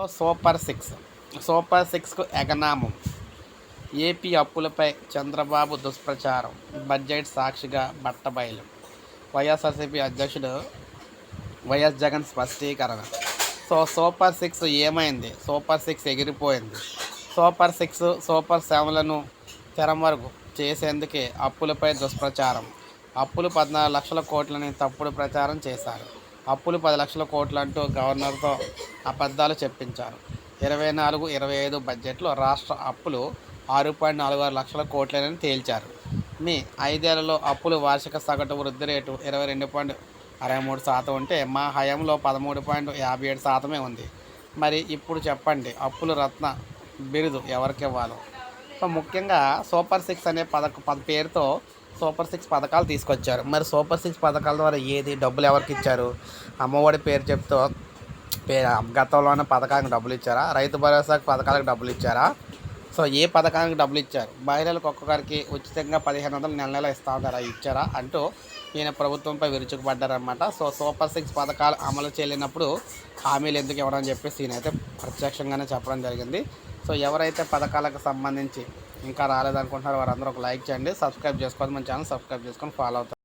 So super six. Super సిక్స్కు ఎగనామం. AP అప్పులపై చంద్రబాబు దుష్ప్రచారం. బడ్జెట్ సాక్షిగా బట్టబయలు. వైఎస్ఆర్సీపీ అధ్యక్షుడు వైఎస్ జగన్ స్పష్టీకరణ. సో సూపర్ సిక్స్ ఏమైంది? సూపర్ సిక్స్ ఎగిరిపోయింది. సూపర్ సిక్స్ సూపర్ సెవెన్లను తెరమరుగు చేసేందుకే అప్పులపై దుష్ప్రచారం. అప్పులు పద్నాలుగు లక్షల కోట్లని తప్పుడు ప్రచారం చేశారు. అప్పులు పది లక్షల కోట్లు అంటూ గవర్నర్తో అబద్ధాలు చెప్పించారు. ఇరవై నాలుగు ఇరవై ఐదు బడ్జెట్లో రాష్ట్ర అప్పులు ఆరు పాయింట్ నాలుగు ఆరు లక్షల కోట్లేనని తేల్చారు. మీ ఐదేళ్ళలో అప్పులు వార్షిక సగటు వృద్ధి రేటు ఇరవై రెండు పాయింట్ అరవై మూడు శాతం ఉంటే మా హయాంలో పదమూడు పాయింట్ యాభై ఏడు శాతమే ఉంది. మరి ఇప్పుడు చెప్పండి అప్పులు రత్న బిరుదు ఎవరికి ఇవ్వాలో? ముఖ్యంగా సూపర్ సిక్స్ అనే పథక పద పేరుతో సూపర్ సిక్స్ పథకాలు తీసుకొచ్చారు. మరి సూపర్ సిక్స్ పథకాల ద్వారా ఏది డబ్బులు ఎవరికి ఇచ్చారు? అమ్మఒడి పేరు చెప్తూ పే- గతంలోనే పథకానికి డబ్బులు ఇచ్చారా? రైతు భరోసాకి పథకాలకు డబ్బులు ఇచ్చారా? సో ఏ పథకానికి డబ్బులు ఇచ్చారు? మహిళలకు ఒక్కొక్కరికి ఉచితంగా పదిహేను వందలు నెల నెల ఇస్తా ఉంటారా ఇచ్చారా? అంటూ ఈయన ప్రభుత్వంపై విరుచుకుపడ్డారనమాట సో సూపర్ సిక్స్ పథకాలు అమలు చేయలేనప్పుడు హామీలు ఎందుకు ఇవ్వడం చెప్పేసి ఈయన అయితే ప్రత్యక్షంగానే చెప్పడం జరిగింది. సో ఎవరైతే పథకాలకు సంబంధించి ఇంకా రాలేదనుకుంటున్నారు వారందరూ ఒక లైక్ చేయండి. సబ్స్క్రైబ్ చేసుకోవాలి మన ఛానల్. సబ్స్క్రైబ్ చేసుకొని ఫాలో అవుతారు.